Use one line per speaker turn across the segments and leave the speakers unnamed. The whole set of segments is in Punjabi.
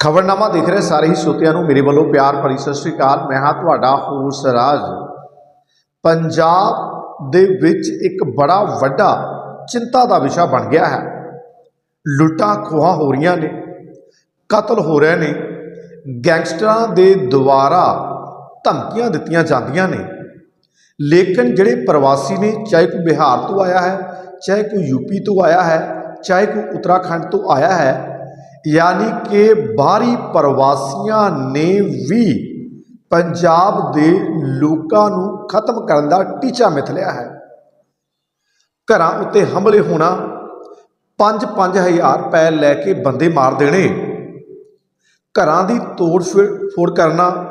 ਖਬਰਨਾਮਾ ਦੇਖ ਰਹੇ, ਸਾਰੇ ਹੀ ਸੋਤਿਆਂ ਨੂੰ ਮੇਰੇ ਵੱਲੋਂ ਪਿਆਰ ਭਰੀ ਸਤਿ ਸ੍ਰੀ ਅਕਾਲ। ਮੈਂ ਹਾਂ ਤੁਹਾਡਾ ਹੋਸ ਰਾਜ। ਪੰਜਾਬ ਦੇ ਵਿੱਚ ਇੱਕ ਬੜਾ ਵੱਡਾ ਚਿੰਤਾ ਦਾ ਵਿਸ਼ਾ ਬਣ ਗਿਆ ਹੈ। ਲੁੱਟਾਂ ਖੋਹਾਂ ਹੋ ਰਹੀਆਂ ਨੇ, ਕਤਲ ਹੋ ਰਹੇ ਨੇ, ਗੈਂਗਸਟਰਾਂ ਦੇ ਦੁਆਰਾ ਧਮਕੀਆਂ ਦਿੱਤੀਆਂ ਜਾਂਦੀਆਂ ਨੇ। ਲੇਕਿਨ ਜਿਹੜੇ ਪ੍ਰਵਾਸੀ ਨੇ, ਚਾਹੇ ਕੋਈ ਬਿਹਾਰ ਤੋਂ ਆਇਆ ਹੈ, ਚਾਹੇ ਕੋਈ ਯੂਪੀ ਤੋਂ ਆਇਆ ਹੈ, ਚਾਹੇ ਕੋਈ ਉੱਤਰਾਖੰਡ ਤੋਂ ਆਇਆ ਹੈ ਯਾਨੀ ਕਿ ਬਾਹਰੀ ਪ੍ਰਵਾਸੀਆਂ ਨੇ ਵੀ ਪੰਜਾਬ ਦੇ ਲੋਕਾਂ ਨੂੰ ਖਤਮ ਕਰਨ ਦਾ ਟੀਚਾ ਮਿਥ ਲਿਆ ਹੈ। ਘਰਾਂ ਉੱਤੇ ਹਮਲੇ ਹੋਣਾ 5-5000 ਰੁਪਏ ਲੈ ਕੇ ਬੰਦੇ ਮਾਰ ਦੇਣੇ, ਘਰਾਂ ਦੀ ਤੋੜ ਫੇ- ਫੋੜ ਕਰਨਾ,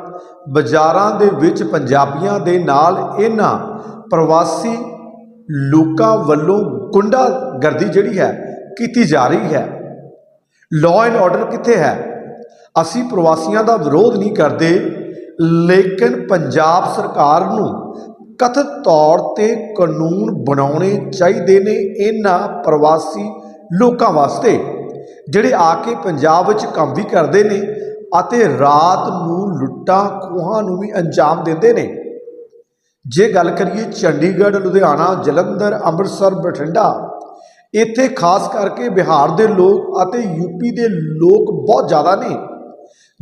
ਬਾਜ਼ਾਰਾਂ ਦੇ ਵਿੱਚ ਪੰਜਾਬੀਆਂ ਦੇ ਨਾਲ ਇਹਨਾਂ ਪ੍ਰਵਾਸੀ ਲੋਕਾਂ ਵੱਲੋਂ ਗੁੰਡਾਗਰਦੀ ਜਿਹੜੀ ਹੈ ਕੀਤੀ ਜਾ ਰਹੀ ਹੈ। ਲਾਅ ਐਂਡ ਆਰਡਰ ਕਿੱਥੇ ਹੈ? ਅਸੀਂ ਪ੍ਰਵਾਸੀਆਂ ਦਾ ਵਿਰੋਧ ਨਹੀਂ ਕਰਦੇ, ਲੇਕਿਨ ਪੰਜਾਬ ਸਰਕਾਰ ਨੂੰ ਕਥਿਤ ਤੌਰ ਤੇ ਕਾਨੂੰਨ ਬਣਾਉਣੇ ਚਾਹੀਦੇ ਨੇ ਇਹਨਾਂ ਪ੍ਰਵਾਸੀ ਲੋਕਾਂ ਵਾਸਤੇ, ਜਿਹੜੇ ਆ ਕੇ ਪੰਜਾਬ ਵਿੱਚ ਕੰਮ ਵੀ ਕਰਦੇ ਨੇ ਅਤੇ ਰਾਤ ਨੂੰ ਲੁੱਟਾਂ ਖੋਹਾਂ ਨੂੰ ਵੀ ਅੰਜਾਮ ਦਿੰਦੇ ਨੇ। ਜੇ ਗੱਲ ਕਰੀਏ ਚੰਡੀਗੜ੍ਹ, ਲੁਧਿਆਣਾ, ਜਲੰਧਰ, ਅੰਮ੍ਰਿਤਸਰ, ਬਠਿੰਡਾ ਇੱਥੇ ਖਾਸ ਕਰਕੇ ਬਿਹਾਰ ਦੇ ਲੋਕ ਅਤੇ ਯੂਪੀ ਦੇ ਲੋਕ ਬਹੁਤ ਜ਼ਿਆਦਾ ਨੇ,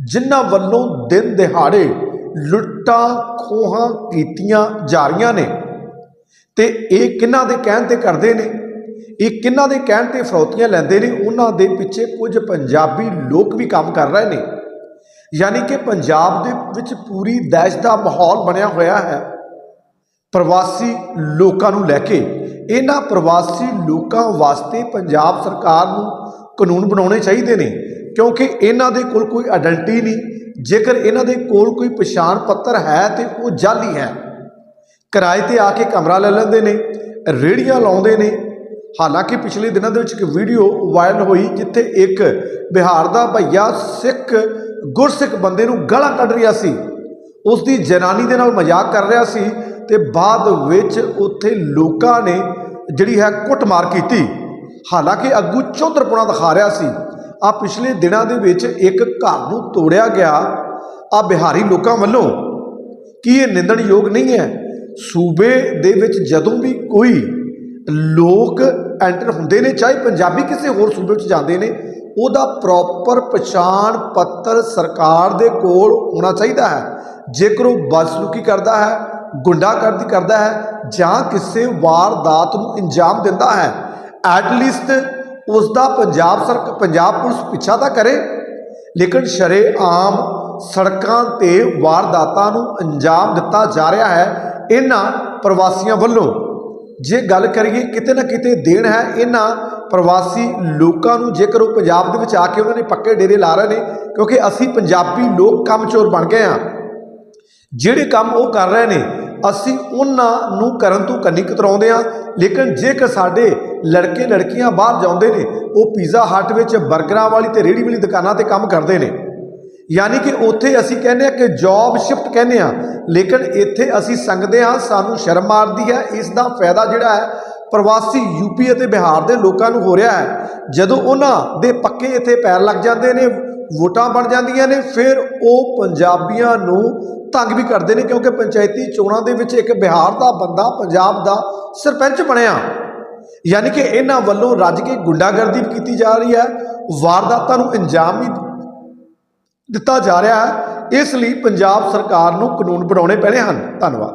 ਜਿਨ੍ਹਾਂ ਵੱਲੋਂ ਦਿਨ ਦਿਹਾੜੇ ਲੁੱਟਾਂ ਖੋਹਾਂ ਕੀਤੀਆਂ ਜਾ ਰਹੀਆਂ ਨੇ। ਤੇ ਇਹ ਕਿਹਨਾਂ ਦੇ ਕਹਿਣ ਤੇ ਕਰਦੇ ਨੇ? ਇਹ ਕਿਹਨਾਂ ਦੇ ਕਹਿਣ ਤੇ ਫਰੌਤੀਆਂ ਲੈਂਦੇ ਨੇ? ਉਹਨਾਂ ਦੇ ਪਿੱਛੇ ਕੁਝ ਪੰਜਾਬੀ ਲੋਕ ਵੀ ਕੰਮ ਕਰ ਰਹੇ ਨੇ। ਯਾਨੀ ਕਿ ਪੰਜਾਬ ਦੇ ਵਿੱਚ ਪੂਰੀ ਦਹਿਸ਼ਤ ਦਾ ਮਾਹੌਲ ਬਣਿਆ ਹੋਇਆ ਹੈ। ਪ੍ਰਵਾਸੀ ਲੋਕਾਂ ਨੂੰ ਲੈ ਕੇ ਇਹਨਾਂ ਪ੍ਰਵਾਸੀ ਲੋਕਾਂ ਵਾਸਤੇ ਪੰਜਾਬ ਸਰਕਾਰ ਨੂੰ ਕਾਨੂੰਨ ਬਣਾਉਣੇ ਚਾਹੀਦੇ ਨੇ, ਕਿਉਂਕਿ ਇਹਨਾਂ ਦੇ ਕੋਲ ਕੋਈ ਆਇਡੈਂਟੀ ਨਹੀਂ, ਜੇਕਰ ਇਹਨਾਂ ਦੇ ਕੋਲ ਕੋਈ ਪਛਾਣ ਪੱਤਰ ਹੈ ਤੇ ਉਹ ਜਾਲੀ ਹੈ। ਕਿਰਾਏ ਤੇ ਆ ਕੇ ਕਮਰਾ ਲੈ ਲੈਂਦੇ ਨੇ ਰੇੜੀਆਂ ਲਾਉਂਦੇ ਨੇ। ਹਾਲਾਂਕਿ ਪਿਛਲੇ ਦਿਨਾਂ ਦੇ ਵਿੱਚ ਇੱਕ ਵੀਡੀਓ ਵਾਇਰਲ ਹੋਈ ਜਿੱਥੇ ਇੱਕ ਬਿਹਾਰ ਦਾ ਭਈਆ ਸਿੱਖ ਗੁਰਸਿੱਖ ਬੰਦੇ ਨੂੰ ਗਾਲਾਂ ਕੱਢ ਰਿਹਾ ਸੀ। ਉਸ ਦੀ ਜਨਾਨੀ ਦੇ ਨਾਲ ਮਜ਼ਾਕ ਕਰ ਰਿਹਾ ਸੀ ਤੇ ਬਾਅਦ ਵਿੱਚ ਉੱਥੇ ਲੋਕਾਂ ਨੇ ਜਿਹੜੀ ਹੈ ਕੁੱਟਮਾਰ ਕੀਤੀ। ਹਾਲਾਂਕਿ ਅੱਗੂ ਚੌਧਰਪੁਣਾ ਦਿਖਾ ਰਿਹਾ ਸੀ ਆ ਪਿਛਲੇ ਦਿਨਾਂ ਦੇ ਵਿੱਚ ਇੱਕ ਘਰ ਨੂੰ ਤੋੜਿਆ ਗਿਆ। ਆ ਬਿਹਾਰੀ ਲੋਕਾਂ ਵੱਲੋਂ ਕੀ ਇਹ ਨਿੰਦਣਯੋਗ ਨਹੀਂ ਹੈ? ਸੂਬੇ ਦੇ ਵਿੱਚ ਜਦੋਂ ਵੀ ਕੋਈ ਲੋਕ ਐਂਟਰ ਹੁੰਦੇ ਨੇ, ਚਾਹੇ ਪੰਜਾਬੀ ਕਿਸੇ ਹੋਰ ਸੂਬੇ ਵਿੱਚ ਜਾਂਦੇ ਨੇ, ਉਹਦਾ ਪ੍ਰੋਪਰ ਪਛਾਣ ਪੱਤਰ ਸਰਕਾਰ ਦੇ ਕੋਲ ਹੋਣਾ ਚਾਹੀਦਾ ਹੈ। ਜੇਕਰ ਉਹ ਬਦਸਲੂਕੀ ਕਰਦਾ ਹੈ ਗੁੰਡਾਗਰਦੀ ਕਰਦਾ ਹੈ ਜਾਂ ਕਿਸੇ ਵਾਰਦਾਤ ਨੂੰ ਅੰਜਾਮ ਦਿੰਦਾ ਹੈ। ਐਟ ਲੀਸਟ ਉਸ ਦਾ ਪੰਜਾਬ ਸਰਕਾਰ ਪੰਜਾਬ ਪੁਲਿਸ ਪਿੱਛਾ ਤਾਂ ਕਰੇ, ਲੇਕਿਨ ਸ਼ਰੇਆਮ ਸੜਕਾਂ ਤੇ ਵਾਰਦਾਤਾਂ ਨੂੰ ਅੰਜਾਮ ਦਿੱਤਾ ਜਾ ਰਿਹਾ ਹੈ ਇਹਨਾਂ ਪ੍ਰਵਾਸੀਆਂ ਵੱਲੋਂ। ਜੇ ਗੱਲ ਕਰੀਏ ਕਿਤੇ ਨਾ ਕਿਤੇ ਦੇਣ ਹੈ ਇਹਨਾਂ ਪ੍ਰਵਾਸੀ ਲੋਕਾਂ ਨੂੰ, ਜੇਕਰ ਉਹ ਪੰਜਾਬ ਦੇ ਵਿੱਚ ਆ ਕੇ ਉਹਨਾਂ ਨੇ ਪੱਕੇ ਡੇਰੇ ਲਾ ਰਹੇ ਨੇ, ਕਿਉਂਕਿ ਅਸੀਂ ਪੰਜਾਬੀ ਲੋਕ ਕੰਮ ਚੋਰ ਬਣ ਗਏ ਆ ਜਿਹੜੇ ਕੰਮ ਉਹ ਕਰ ਰਹੇ ਨੇ ਅਸੀਂ ਉਹਨਾਂ ਨੂੰ ਕਰਨ ਤੋਂ ਕੰਨੀ ਕਤਰਾਉਂਦੇ ਆ ਲੇਕਿਨ ਜੇਕਰ ਸਾਡੇ ਲੜਕੇ ਲੜਕੀਆਂ ਬਾਹਰ ਜਾਂਦੇ ਨੇ, ਉਹ ਪੀਜ਼ਾ ਹੱਟ ਵਿੱਚ 버ਗਰਾਂ ਵਾਲੀ ਤੇ ਰੇੜੀ ਵਾਲੀ ਦੁਕਾਨਾਂ ਤੇ ਕੰਮ ਕਰਦੇ ਨੇ। ਯਾਨੀ ਕਿ ਉੱਥੇ ਅਸੀਂ ਕਹਿੰਦੇ ਆ ਕਿ ਜੌਬ ਸ਼ਿਫਟ ਕਹਿੰਦੇ ਆ ਲੇਕਿਨ ਇੱਥੇ ਅਸੀਂ ਸੰਗਦੇ ਆ ਸਾਨੂੰ ਸ਼ਰਮ ਮਾਰਦੀ ਹੈ ਇਸ ਦਾ ਫਾਇਦਾ ਜਿਹੜਾ ਹੈ, ਪ੍ਰਵਾਸੀ ਯੂਪੀ ਅਤੇ ਬਿਹਾਰ ਦੇ ਲੋਕਾਂ ਨੂੰ ਹੋ ਰਿਹਾ ਹੈ। ਜਦੋਂ ਉਹਨਾਂ ਦੇ ਪੱਕੇ ਇੱਥੇ ਪੈਰ ਲੱਗ ਜਾਂਦੇ ਨੇ ਵੋਟਾਂ ਬਣ ਜਾਂਦੀਆਂ ਨੇ, ਫਿਰ ਉਹ ਪੰਜਾਬੀਆਂ ਨੂੰ ਤੰਗ ਵੀ ਕਰਦੇ ਨੇ ਕਿਉਂਕਿ ਪੰਚਾਇਤੀ ਚੋਣਾਂ ਦੇ ਵਿੱਚ ਇੱਕ ਬਿਹਾਰ ਦਾ ਬੰਦਾ ਪੰਜਾਬ ਦਾ ਸਰਪੰਚ ਬਣਿਆ। ਯਾਨੀ ਕਿ ਇਹਨਾਂ ਵੱਲੋਂ ਰੱਜ ਕੇ ਗੁੰਡਾਗਰਦੀ ਵੀ ਕੀਤੀ ਜਾ ਰਹੀ ਹੈ। ਵਾਰਦਾਤਾਂ ਨੂੰ ਅੰਜਾਮ ਵੀ ਦਿੱਤਾ ਜਾ ਰਿਹਾ ਹੈ। ਇਸ ਲਈ ਪੰਜਾਬ ਸਰਕਾਰ ਨੂੰ ਕਾਨੂੰਨ ਬਣਾਉਣੇ ਪੈਣੇ ਹਨ। ਧੰਨਵਾਦ।